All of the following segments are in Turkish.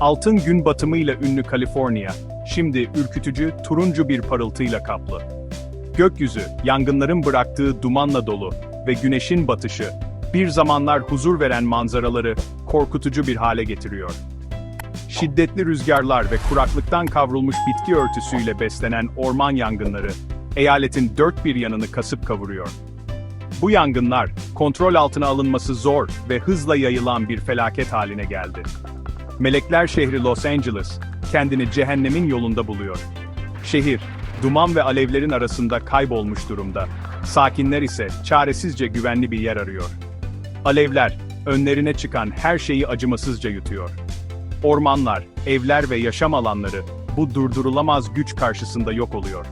Altın gün batımıyla ünlü Kaliforniya, şimdi ürkütücü turuncu bir parıltıyla kaplı. Gökyüzü, yangınların bıraktığı dumanla dolu ve güneşin batışı, bir zamanlar huzur veren manzaraları korkutucu bir hale getiriyor. Şiddetli rüzgarlar ve kuraklıktan kavrulmuş bitki örtüsüyle beslenen orman yangınları, eyaletin dört bir yanını kasıp kavuruyor. Bu yangınlar, kontrol altına alınması zor ve hızla yayılan bir felaket haline geldi. Melekler şehri Los Angeles, kendini cehennemin yolunda buluyor. Şehir, duman ve alevlerin arasında kaybolmuş durumda. Sakinler ise çaresizce güvenli bir yer arıyor. Alevler, önlerine çıkan her şeyi acımasızca yutuyor. Ormanlar, evler ve yaşam alanları bu durdurulamaz güç karşısında yok oluyor.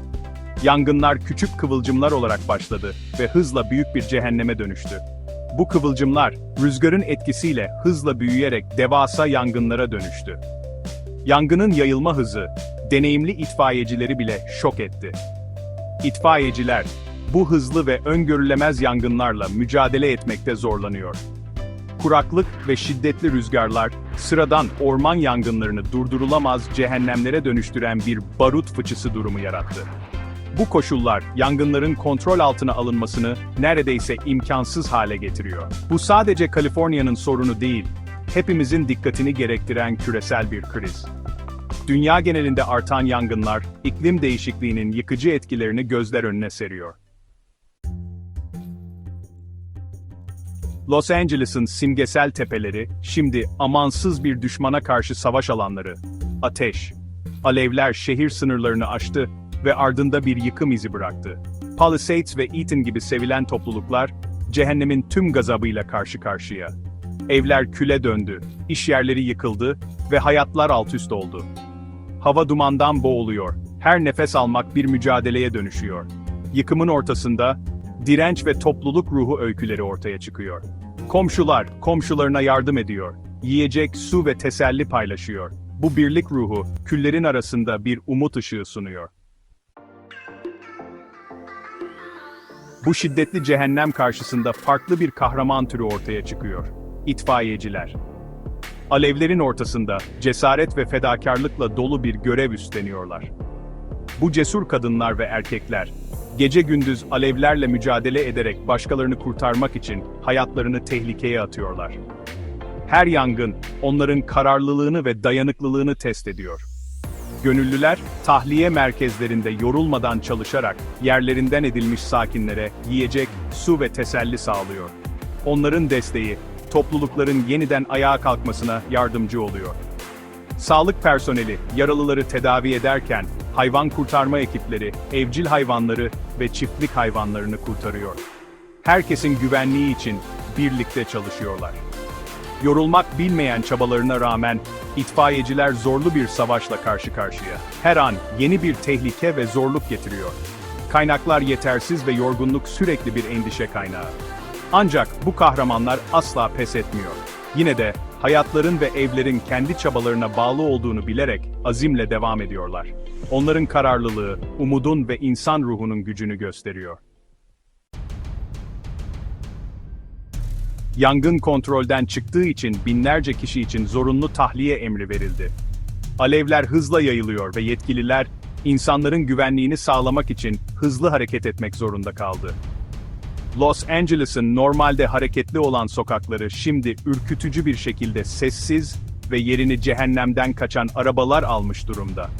Yangınlar küçük kıvılcımlar olarak başladı ve hızla büyük bir cehenneme dönüştü. Bu kıvılcımlar, rüzgarın etkisiyle hızla büyüyerek devasa yangınlara dönüştü. Yangının yayılma hızı, deneyimli itfaiyecileri bile şok etti. İtfaiyeciler, bu hızlı ve öngörülemez yangınlarla mücadele etmekte zorlanıyor. Kuraklık ve şiddetli rüzgarlar, sıradan orman yangınlarını durdurulamaz cehennemlere dönüştüren bir barut fıçısı durumu yarattı. Bu koşullar, yangınların kontrol altına alınmasını neredeyse imkansız hale getiriyor. Bu sadece Kaliforniya'nın sorunu değil, hepimizin dikkatini gerektiren küresel bir kriz. Dünya genelinde artan yangınlar, iklim değişikliğinin yıkıcı etkilerini gözler önüne seriyor. Los Angeles'ın simgesel tepeleri, şimdi amansız bir düşmana karşı savaş alanları. Ateş. Alevler şehir sınırlarını aştı ve ardında bir yıkım izi bıraktı. Palisades ve Eaton gibi sevilen topluluklar, cehennemin tüm gazabıyla karşı karşıya. Evler küle döndü, iş yerleri yıkıldı ve hayatlar altüst oldu. Hava dumandan boğuluyor, her nefes almak bir mücadeleye dönüşüyor. Yıkımın ortasında, direnç ve topluluk ruhu öyküleri ortaya çıkıyor. Komşular, komşularına yardım ediyor. Yiyecek, su ve teselli paylaşıyor. Bu birlik ruhu, küllerin arasında bir umut ışığı sunuyor. Bu şiddetli cehennem karşısında farklı bir kahraman türü ortaya çıkıyor. İtfaiyeciler. Alevlerin ortasında cesaret ve fedakarlıkla dolu bir görev üstleniyorlar. Bu cesur kadınlar ve erkekler, gece gündüz alevlerle mücadele ederek başkalarını kurtarmak için hayatlarını tehlikeye atıyorlar. Her yangın, onların kararlılığını ve dayanıklılığını test ediyor. Gönüllüler, tahliye merkezlerinde yorulmadan çalışarak yerlerinden edilmiş sakinlere yiyecek, su ve teselli sağlıyor. Onların desteği, toplulukların yeniden ayağa kalkmasına yardımcı oluyor. Sağlık personeli yaralıları tedavi ederken, hayvan kurtarma ekipleri evcil hayvanları ve çiftlik hayvanlarını kurtarıyor. Herkesin güvenliği için birlikte çalışıyorlar. Yorulmak bilmeyen çabalarına rağmen itfaiyeciler zorlu bir savaşla karşı karşıya. Her an yeni bir tehlike ve zorluk getiriyor. Kaynaklar yetersiz ve yorgunluk sürekli bir endişe kaynağı. Ancak bu kahramanlar asla pes etmiyor. Yine de hayatların ve evlerin kendi çabalarına bağlı olduğunu bilerek azimle devam ediyorlar. Onların kararlılığı, umudun ve insan ruhunun gücünü gösteriyor. Yangın kontrolden çıktığı için binlerce kişi için zorunlu tahliye emri verildi. Alevler hızla yayılıyor ve yetkililer, insanların güvenliğini sağlamak için hızlı hareket etmek zorunda kaldı. Los Angeles'ın normalde hareketli olan sokakları şimdi ürkütücü bir şekilde sessiz ve yerini cehennemden kaçan arabalar almış durumda.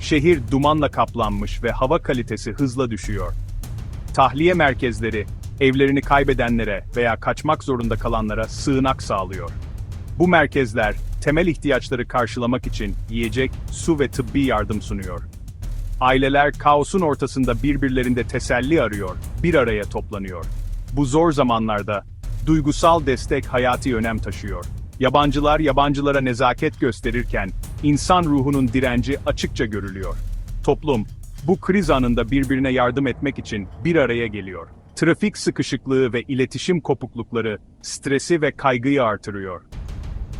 Şehir dumanla kaplanmış ve hava kalitesi hızla düşüyor. Tahliye merkezleri, evlerini kaybedenlere veya kaçmak zorunda kalanlara sığınak sağlıyor. Bu merkezler, temel ihtiyaçları karşılamak için yiyecek, su ve tıbbi yardım sunuyor. Aileler kaosun ortasında birbirlerinde teselli arıyor, bir araya toplanıyor. Bu zor zamanlarda duygusal destek hayati önem taşıyor. Yabancılar yabancılara nezaket gösterirken insan ruhunun direnci açıkça görülüyor. Toplum bu kriz anında birbirine yardım etmek için bir araya geliyor. Trafik sıkışıklığı ve iletişim kopuklukları stresi ve kaygıyı artırıyor.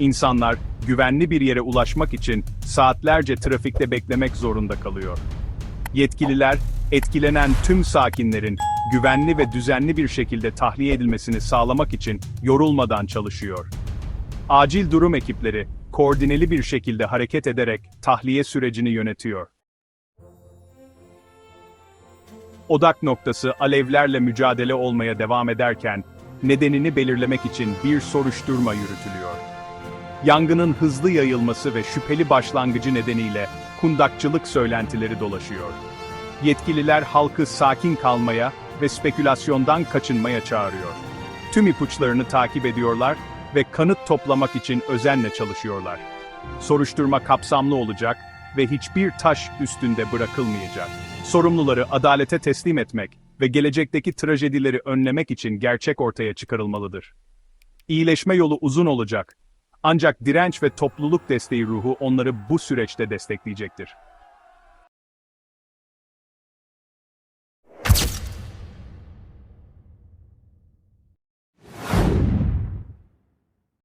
İnsanlar güvenli bir yere ulaşmak için saatlerce trafikte beklemek zorunda kalıyor. Yetkililer, etkilenen tüm sakinlerin güvenli ve düzenli bir şekilde tahliye edilmesini sağlamak için yorulmadan çalışıyor. Acil durum ekipleri, koordineli bir şekilde hareket ederek tahliye sürecini yönetiyor. Odak noktası alevlerle mücadele olmaya devam ederken, nedenini belirlemek için bir soruşturma yürütülüyor. Yangının hızlı yayılması ve şüpheli başlangıcı nedeniyle kundakçılık söylentileri dolaşıyor. Yetkililer halkı sakin kalmaya ve spekülasyondan kaçınmaya çağırıyor. Tüm ipuçlarını takip ediyorlar ve kanıt toplamak için özenle çalışıyorlar. Soruşturma kapsamlı olacak ve hiçbir taş üstünde bırakılmayacak. Sorumluları adalete teslim etmek ve gelecekteki trajedileri önlemek için gerçek ortaya çıkarılmalıdır. İyileşme yolu uzun olacak. Ancak direnç ve topluluk desteği ruhu onları bu süreçte destekleyecektir.